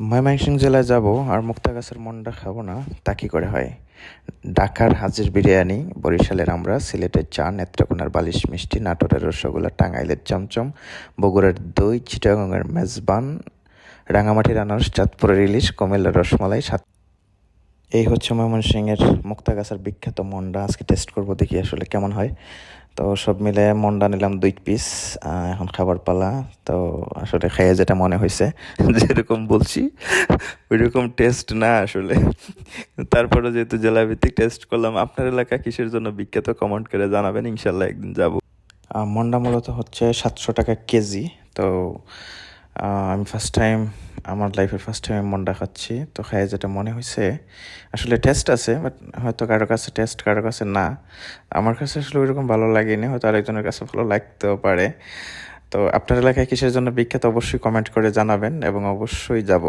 ময়মনসিংহ জেলায় যাব আর মুক্তাগাছার মন্ডা খাব না, তা কি করে হয়? ঢাকার হাজির বিরিয়ানি, বরিশালের আমরা, সিলেটের চা, নেত্রকোনার বালিশ মিষ্টি, নাটোরের রসগোল্লা, টাঙ্গাইলের চমচম, বগুড়ার দই চিটাগাঙের মেজবান, রাঙামাটির আনারস, চাঁদপুরের ইলিশ, কুমিল্লার রসমালাই, সাত এই হচ্ছে ময়মনসিংহের মুক্তাগাছার বিখ্যাত মন্ডা আজকে টেস্ট করব, দেখি আসলে কেমন হয়। তো সব মিলে মন্ডা নিলাম দুই পিস এখন খাবার পালা। তো আসলে খেয়ে যেটা মনে হয়েছে যেরকম বলছি, ওইরকম টেস্ট না আসলে। তারপরে যেহেতু জেলাভিত্তিক টেস্ট করলাম, আপনার এলাকা কিসের জন্য বিখ্যাত কমেন্ট করে জানাবেন, ইনশাল্লাহ একদিন যাব। মন্ডা মূলত হচ্ছে সাতশো টাকা কেজি। তো আমি ফার্স্ট টাইম আমার লাইফের ফার্স্ট টাইম মন খাচ্ছি। তো খাই যেটা মনে হয়েছে আসলে টেস্ট আছে বাট হয়তো কারোর কাছে টেস্ট কারোর কাছে না। আমার কাছে আসলে ওইরকম ভালো লাগেনি, হয়তো আরেকজনের কাছে ভালো লাগতেও পারে। তো আপনার এলাকায় কিসের জন্য বিখ্যাত অবশ্যই কমেন্ট করে জানাবেন, এবং অবশ্যই যাব।